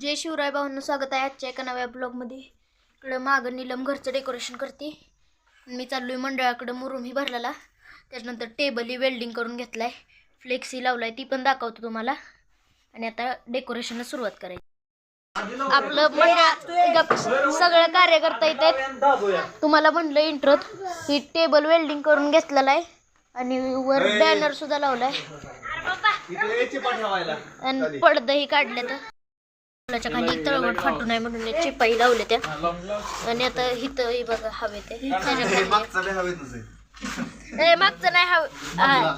जय शिवराय भाऊंना स्वागत आहे आजच्या एका नव्या ब्लॉगमध्ये. इकडं मागं नीलम घरचं डेकोरेशन करते. मी चाललोय मंडळाकडं मुरुम ही भरलेला. त्याच्यानंतर टेबल ही वेल्डिंग करून घेतलाय. फ्लेक्सी लावलाय ती पण दाखवतो तुम्हाला. आणि आता डेकोरेशनला सुरुवात करायची. आपलं मंडळ गप- सगळं कार्यकर्ता येतात तुम्हाला म्हणलं इंट्रोत ही टेबल वेल्डिंग करून घेतलेला आहे. आणि वर बॅनर सुद्धा लावलाय. आणि पडदही काढले तर मुलाच्या खाली तळवट फाटू नये म्हणून चिपाई लावले त्या. आणि आता हिथं हे बघा हवे ते. मागचं नाही हवं हा.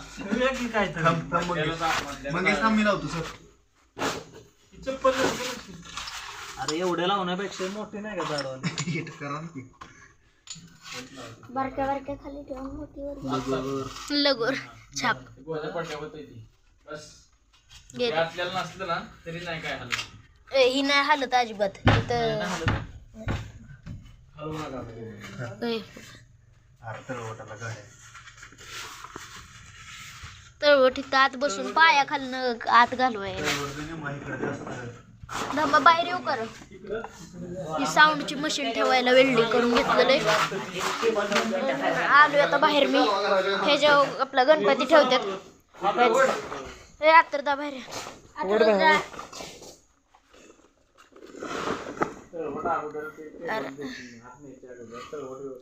अरे एवढ्या लावण्यापेक्षा मोठे नाही का. बारक्या बारक्या खाली ठेवून मोठी लगोर. छाप. गेले आपल्याला नसलं ना तरी नाही काय हलत ए, ही नाही हालत अजिबात. इथं हलवू नका ए, अरे तळवटाला गाड्या. तळवट इथं आत बसून पाया खालनं आत घालवाय धम्मा बाहेर येऊ कर. ही साऊंडची मशीन ठेवायला वेल्डिंग करून घेतलेलं आलोय आता बाहेर मी. ह्याच्यावर आपला गणपती ठेवतात. हे आत्तर बाहेर या. अरे.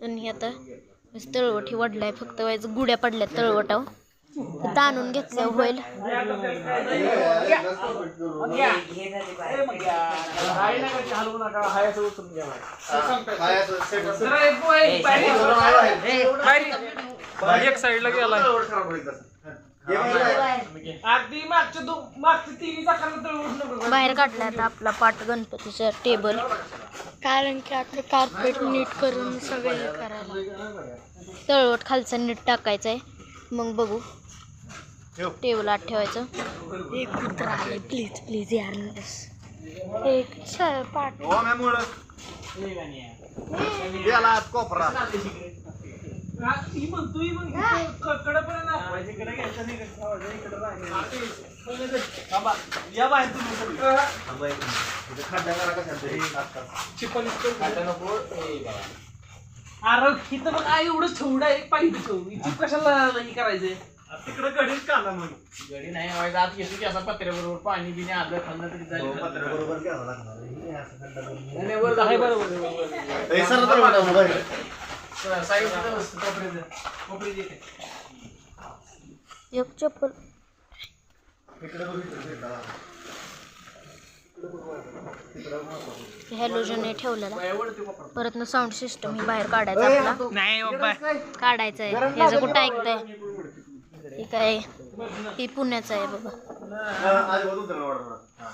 आणि आता तळवटी वडलाय फक्त व्हायचं गुड्या पडल्या तळवटावर. ताणून घेतल्या होईल. एक साईडला गेला अगदी मागच्या दो मागच्या तिन्ही नको बाहेर काढला आता आपला पाट गणपतीचा टेबल. कारण की आता कार्पेट नीट करून सगळे हे करायला. तळवट खालचा नीट टाकायचा आहे मग बघू. टेबल आत ठेवायचं. एक कुत्रा आले प्लीज प्लीज यार बस एक छ पाट. हो कोपरा. ही. म्हणतो ही मग कडे पण दाखवायची इकडे घ्यायचं नाही. थांबा. या बाहेर तुम्ही सगळे. थांबा खड्डा करा इतकं- अरे इथं बघ आई एवढं ठेवू डायरेक्ट पाहिजे ठेवू. इथे कशाला हे करायचंय? तिकडे गडीच काढला मग. गडी नाही व्हायचं आत घेतो की असं पत्र्याबरोबर पाणी बिणी आलं खाल्लं तरी हो, जाईल पत्र्याबरोबर घ्यावं लागणार आहे. हे. नाही, नाही, वर आहे बरोबर एक चप्पल. इकडे बघ, इकडे बघ. हॅलोजन ठेवलेला. परत ना साऊंड सिस्टम ही बाहेर काढायचा आपला. नाही बाबा. काढायचं आहे. ह्याचं कुठं ऐकतंय? हे काय ही पुण्याचं आहे बाबा हा,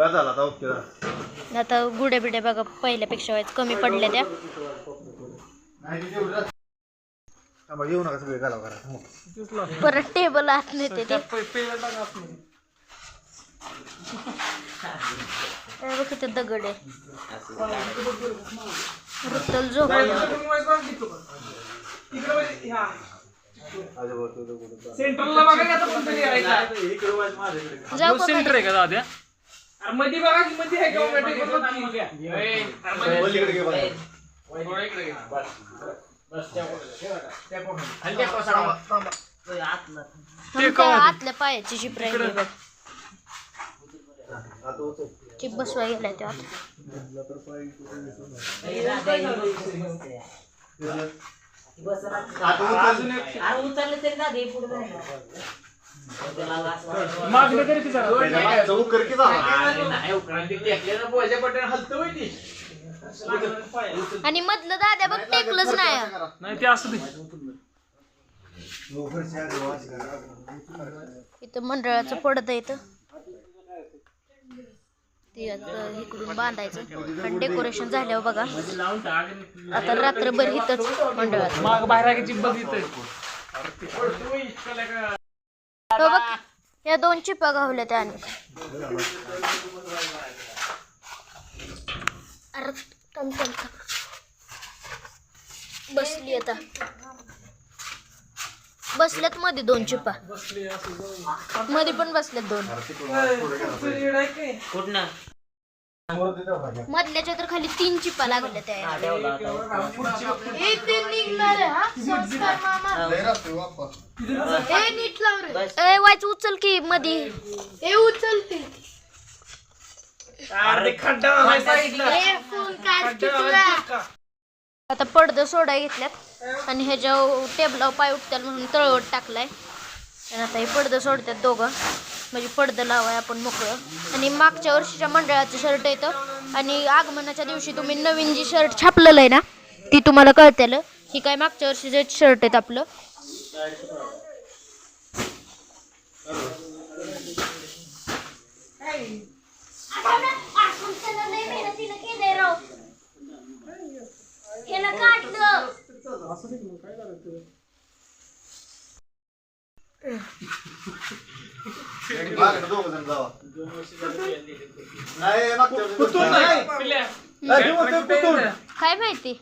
हा. बस झाला आता ओके झाला. आता गुड्या बिड्या बघा पहिल्यापेक्षा व्हायचं कमी पडल्या त्या नाही, थांबा, येऊ नका सगळे घालावं करा हो. परत टेबल आत नेते ते हे बघ किती दगड आहे रुतल झोप सेंटरला बघा की आता कोणतरी यायचं. इकडे वाज माझ्याकडे. जाऊ का सेंटर आहे का दाद्या अरे मध्ये बघा की आहे बघा घे इकडे घे. आमच्या आतल्या पायाची चिप राहिली बघ आता उचल. चिप बसवा गेलाय त्या आत. तरी जरा. त्याच्या मागचं नाही, उकरांती टेकल्यानं पोळच्या बटन हलतं होय ती. आणि मधलं दाद्या बघ टेकलंच नाही. नाही ते असू दे. इथं मंडळाचं पडत इथं. ते आता इकडून बांधायचं. आणि डेकोरेशन झाल्यावर बघा. आता रात्रभर इथंच मंडळात माग बाहेर बघितलं हो बघ या दोन चिपा गावल्या त्याने. अरे थांब, थांब, थांब. बसली आता. बसल्यात मध्ये दोन चिपा. मध्ये पण बसल्यात दोन. मधल्याच्या तर खाली तीन चिपा लागल्या त्या. ए वाच उचल की मध्ये ए उचलते. आता पडदं सोडाय घेतल्यात आणि ह्याच्या टेबलावर पाय उठतात म्हणून तळवट टाकलाय. आणि आता हे पडदं सोडतात दोघं. म्हणजे पडदं लावाय आपण मोकळं. आणि मागच्या वर्षीच्या मंडळाचं शर्ट येतं आणि आगमनाच्या दिवशी तुम्ही नवीन जी शर्ट छापलेलं आहे ना ती तुम्हाला कळतेल. ही काय मागच्या वर्षीचे शर्ट आहेत आपलं. दोघं जण जावा. नाही, मागच्या नाही. नाही? काय माहिती?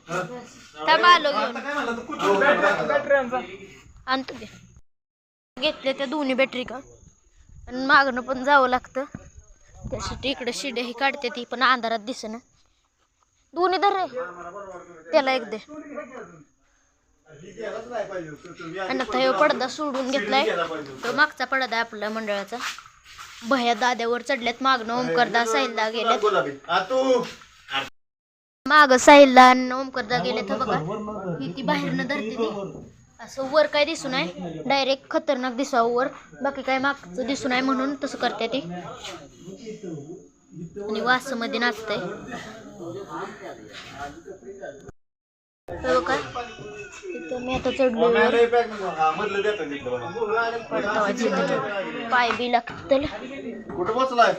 थांबा आलो घेऊन. आता काय म्हणला तू? कुठून? बॅटऱ्यांचा. आणतो घे घेतले त्या दोन्ही बॅटरी का? आणि मागणं पण जावं लागतं. त्यासाठी इकडे शिड्या ही काढते ती पण अंधारात दिसेना. दोन्ही धर रे. त्याला एक दे. आणि आता हे पडदा सोडून घेतलाय. तो मागचा पडदा आहे आपल्या मंडळाचा. भया दाद्यावर चढल्यात मागणं ओमकरदा साहिलला गेल्यात. माग साहिलला आणि ओमकरदा गेल्यात बघा. ही ती बाहेरनं धरते ती. असं वर काय दिसून आहे? डायरेक्ट खतरनाक दिसावं वर. बाकी काय मागचं दिसून आहे म्हणून तसं करते ती. आणि वासमध्ये नाचतंय. हो मी आता पाय बी लागतील. कुठं पोचलाय.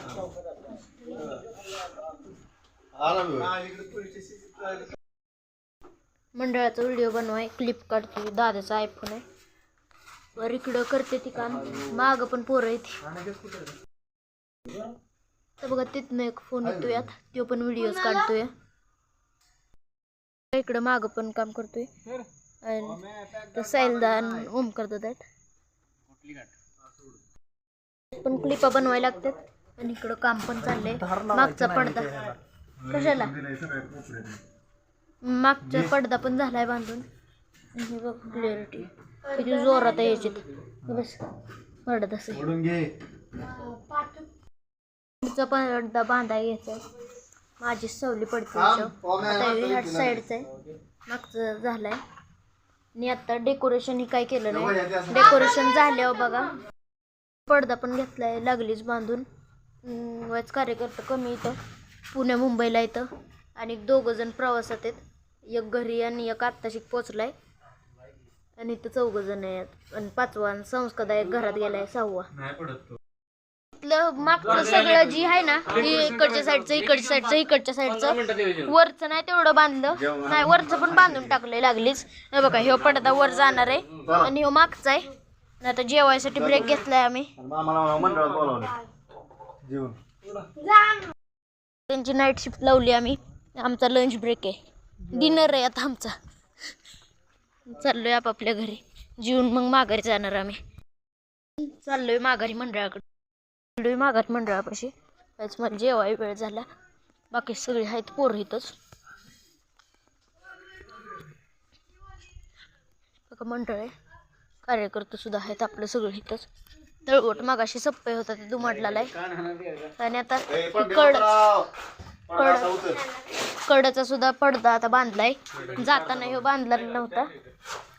मंडळाचा व्हिडिओ बनवाय क्लिप काढते. दादाचा आयफोन आहे. वर इकडं करते ती काम. माग पण पोरं येते तर बघा तिथनं एक फोन येतोय आता. तो पण व्हिडिओज काढतोय. इकडं माग पण काम करतोय. आणि तो साईलदा आणि ओम करतात पण क्लिपा बनवायला लागतात. आणि इकडं काम पण चाललंय. मागचा पडदा. कशाला? मागचा पडदा पण झालाय बांधून. आणि हे बघ क्लिअरिटी किती जोरात हे बस पडदा पुढचा पडदा बांधाय घ्यायचा माझी सवली पडते याच्यावर. आता हे ह्या साईडचं आहे. मागचं झालंय. आणि आता डेकोरेशन ही काय केलं नाही. डेकोरेशन झाल्यावर बघा. पडदा पण घेतलाय लागलीच बांधून. वाच कार्यकर्ता कमी इथं. पुण्या मुंबईला इथं. आणि दोघं जण प्रवासात आहेत. एक घरी आणि एक आत्ताशी पोचलाय. आणि इथं चौघ जण आहेत. आणि पाचवा आणि संस्कादा एक घरात गेलाय सहावा. इथलं मागचं सगळं जी आहे ना जी इकडच्या साईडचं इकडच्या साईडचं इकडच्या साईडचं वरचं नाही तेवढं बांधलं. नाही वरचं पण बांधून टाकलंय लागलीच. हे बघा ह्यो पडदा वर जाणार आहे आणि ह्यो मागचा आहे. नाही आता जेवायसाठी ब्रेक घेतलाय आम्ही. त्यांची नाईट शिफ्ट लावली आम्ही. आमचा लंच ब्रेक आहे. डिनर आहे आता आमचा. चाललोय आपापल्या घरी. जीवन मग माघारी जाणार आम्ही. चाललोय माघारी मंडळाकडे. चाललोय माघारी मंडळापाशी. आज मला जेवाय वेळ झाला. बाकी सगळे आहेत पोरं इथंच. मंडळ आहे. कार्यकर्ते सुद्धा आहेत आपलं सगळं इथंच. तळवट मागाशी सप्पे होता ते दुमाडला आहे. आणि आता कड उतर. कडचा सुद्धा पडदा आता बांधलाय. जाताना ह्यो बांधलेला नव्हता.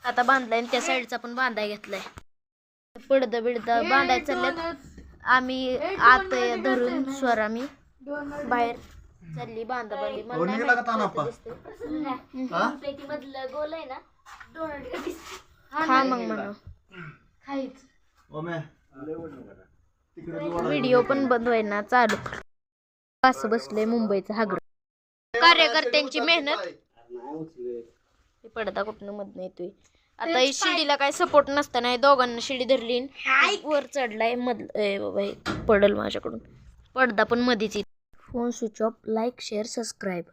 आता बांधलाय आणि त्या साईडचा पण बांधाय घेतलाय. पडदा बिडदा बांधाय चालल्यात. आम्ही आत धरून स्वर आम्ही. बाहेर चालली बांधा बांधली मला नाही गेला का माहीत तानाप्पा? कसं हा? दिसतंय. हा मग म्हणा. ओमे. तिकडे तू वाढव. व्हिडिओ पण बंद होईना चालू. असं बसलंय मुंबईचं हागर. कार्यकर्त्यांची मेहनत. हे पडदा कुठनं मधनं येतोय? आता ही शिडीला काय सपोर्ट नसताना दोघांना शिडी धरली आणि वर चढलाय मध ए बाबा पडल माझ्याकडून. पडदा पण मधीच phone switch off like share subscribe